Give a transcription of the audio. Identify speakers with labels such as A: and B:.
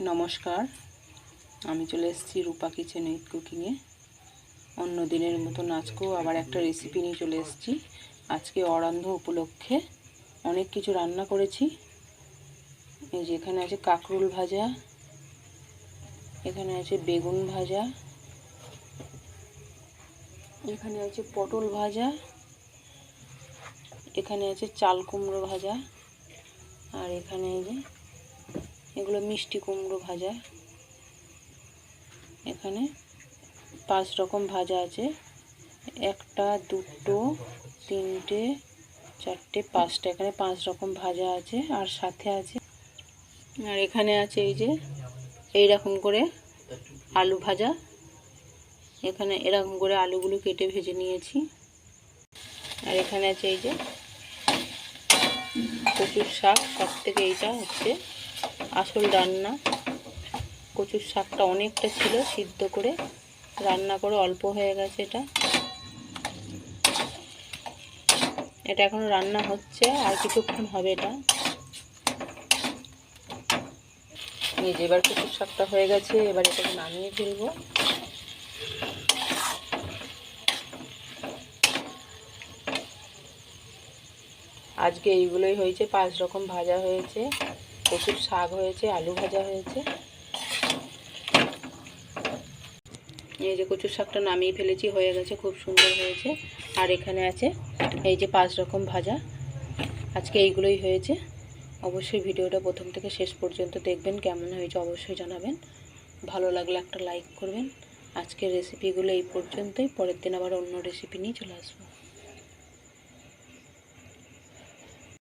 A: নমস্কার। আমি চলে এসেছি রূপা কিচেন উইথ কুকিংয়ে অন্য দিনের মতন আজকেও আবার একটা রেসিপি নিয়ে চলে এসেছি। আজকে অরান্ধ উপলক্ষে অনেক কিছু রান্না করেছি। এই যে এখানে আছে কাকরুল ভাজা, এখানে আছে বেগুন ভাজা, এখানে আছে পটল ভাজা, এখানে আছে চাল কুমড়ো ভাজা, আর এখানে এই যে এগুলো মিষ্টি কুমড়ো ভাজা। এখানে পাঁচ রকম ভাজা আছে। একটা, দুটো, তিনটে, চারটে, পাঁচটা। এখানে পাঁচ রকম ভাজা আছে আর সাথে আছে। আর এখানে আছে এই যে এই রকম করে আলু ভাজা। এখানে এরকম করে আলুগুলো কেটে ভেজে নিয়েছি। আর এখানে আছে এই যে কচুর শাক। সব থেকে এইটা হচ্ছে আসল রান্না, কচুর শাকটা অনেকটা ছিল সিদ্ধ করে রান্না করে অল্প হয়ে গেছে এটা। এটা এখনও রান্না হচ্ছে, আর কিছুক্ষণ হবে এটা। এবার কচুর শাকটা হয়ে গেছে, এবার এটাকে নামিয়ে ফেলব। আজকে এইগুলোই হয়েছে, পাঁচ রকম ভাজা হয়েছে। প্রচুর শাক হয়েছে, আলু ভাজা হয়েছে। এই যে কচুর শাকটা নামিয়ে ফেলেছি, হয়ে গেছে, খুব সুন্দর হয়েছে। আর এখানে আছে এই যে পাঁচ রকম ভাজা। আজকে এইগুলোই হয়েছে। অবশ্যই ভিডিওটা প্রথম থেকে শেষ পর্যন্ত দেখবেন, কেমন হয়েছে অবশ্যই জানাবেন। ভালো লাগলে একটা লাইক করবেন। আজকের রেসিপিগুলো এই পর্যন্তই, পরের দিন আবার অন্য রেসিপি নিয়ে চলে আসব।